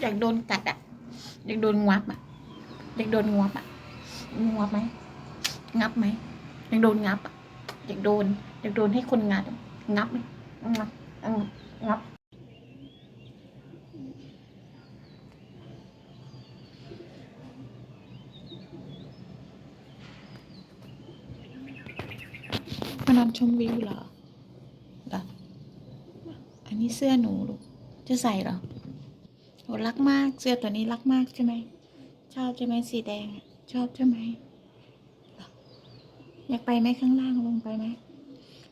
อยากโดนกัดอะอยากโดนงับอะอยากโดนงับอะงับไหมงับไหมอยากโดนงับอะอยากโดนอยากโดนให้คนงัดอะงับไหมงับงับงับมานอนชมวิวเหรอเหรอ อันนี้เสื้อหนูลูก จะใส่เหรอโห รักมากเสื้อตัวนี้รักมากใช่ไหมชอบใช่ไหมสีแดงชอบใช่ไหมอยากไปไหมข้างล่างลงไปไหม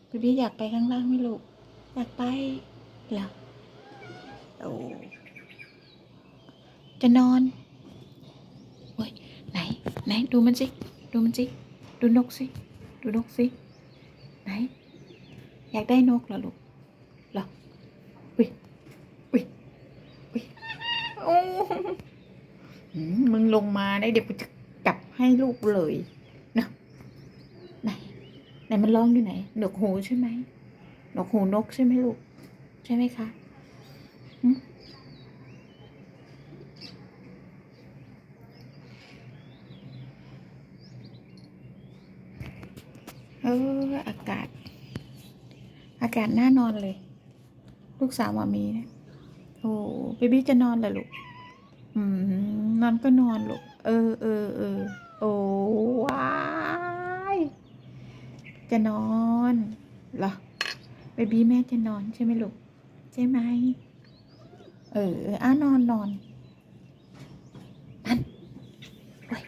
พี่พี่อยากไปข้างล่างไหมลูกอยากไปเหรอโอ้จะนอนโอ้ยไหนไหนดูมันสิดูมันสิดูนกสิดูนกสิไหนอยากได้นกเหรอลูกเหรออุ้ยอุ้ยอุ้ยโอ้หืมมึง ลงมาได้เดี๋ยวกูจะจับให้ลูกเลยนะไหนไหนมันร้องอยู่ไหนหนกหูใช่ไหมหนกหูนกใช่ไหมลูก ใช่ไหมคะเอออากาศ อากาศน่านอนเลย ลูกสาวมามีนะโอ้เบบี้จะนอนเหรอลูก อืม นอนก็นอนลูกเออเออเออโอ้วายจะนอนเหรอเบบี้แม่จะนอนใช่ไหมลูกใช่ไหมเอออะนอนนอนนั่นโอ้ย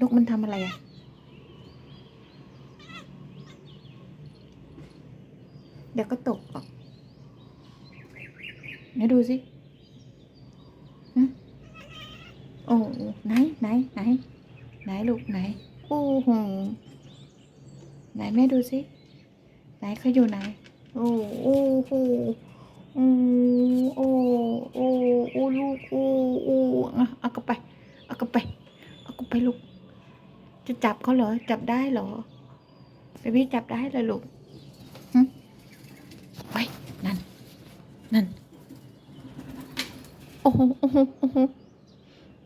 ลูกมันทำอะไรอะเดี๋ยวก็ตกหรอกไหนดูสิฮะโอ้ ไหนไหนไหนไหนลูกไหนโอ้โหไหนแม่ดูสิไหนเขาอยู่ไหนโอ้โอ้โหโอ้โอ้โอ้โอ้ลูกโอ้โอ้อะเอากลับไปเอากลับไปเอากลับไปลูก จะจับเขาเหรอจับได้เหรอเบบี้จับได้เลยลูกไว้นั่นนั่นโอ้โหโอ้โหโอ้โห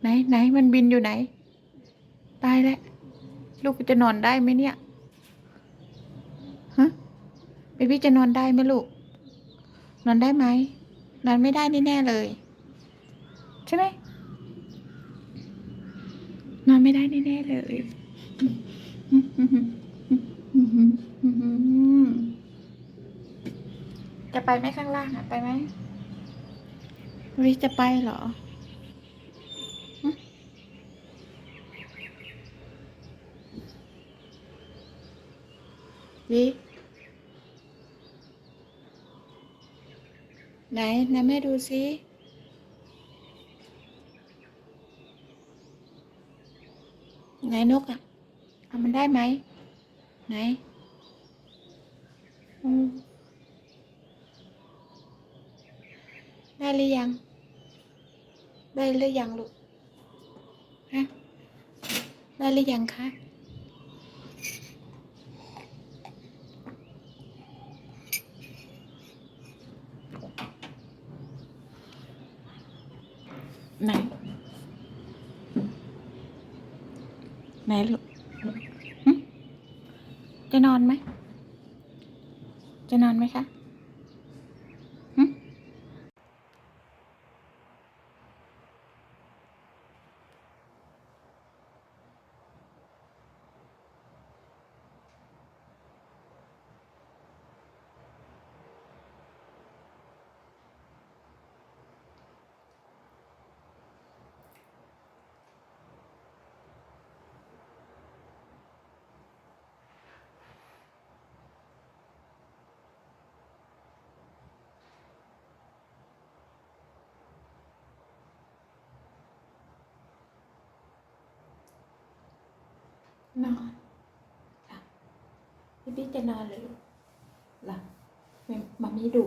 ไหนไหนมันบินอยู่ไหน ตายแล้ว ลูกจะนอนได้ไหมเนี่ยฮะเบบี้จะนอนได้ไหมลูก นอนได้ไหมนอนไม่ได้แน่เลย ใช่ไหมนอนไม่ได้แน่เลย จะไปไหมข้างล่างอะ ไปไหมวิจะไปเหรอ วิไหนไหนแม่ดูสิไหนนกอะทำมันได้ไหม ไหนได้หรือยัง ได้หรือยังลูก ฮะ ได้หรือยังคะ ไหน ไหนลูกจะนอนไหม จะนอนไหมคะ นอนหลับพี่พี่จะนอนเลยหลับมามีดู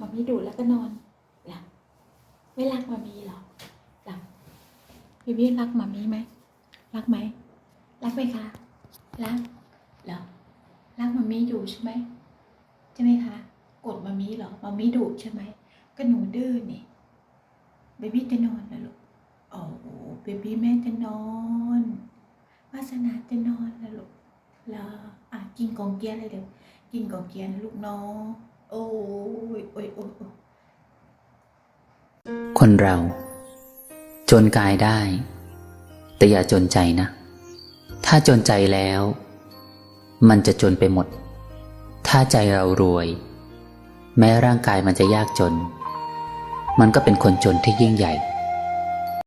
มามีดูแล้วก็นอนหลับไม่รักมามีหรอหลับพี่พี่รักมามีไหมรักไหมรักไหมคะรักเหรอรักมามีอยู่ใช่ไหมใช่ไหมคะกดมามีเหรอมามีดูใช่ไหมก็หนูดื้อนี่เบบี้จะนอนนะลูกโอ้โหเบบี้แม่จะนอนาสนาจะนอนนะลูกเหรออะกินกองเกียร์เลยเดี๋ยวกินกองเกียร์นลูกนาะโอ้ยโอ้ยโอ้ยโอ้ยคนเรา จนกายได้ แต่อย่าจนใจนะ ถ้าจนใจแล้ว มันจะจนไปหมด ถ้าใจเรารวย แม้ร่างกายมันจะยากจน มันก็เป็นคนจนที่ยิ่งใหญ่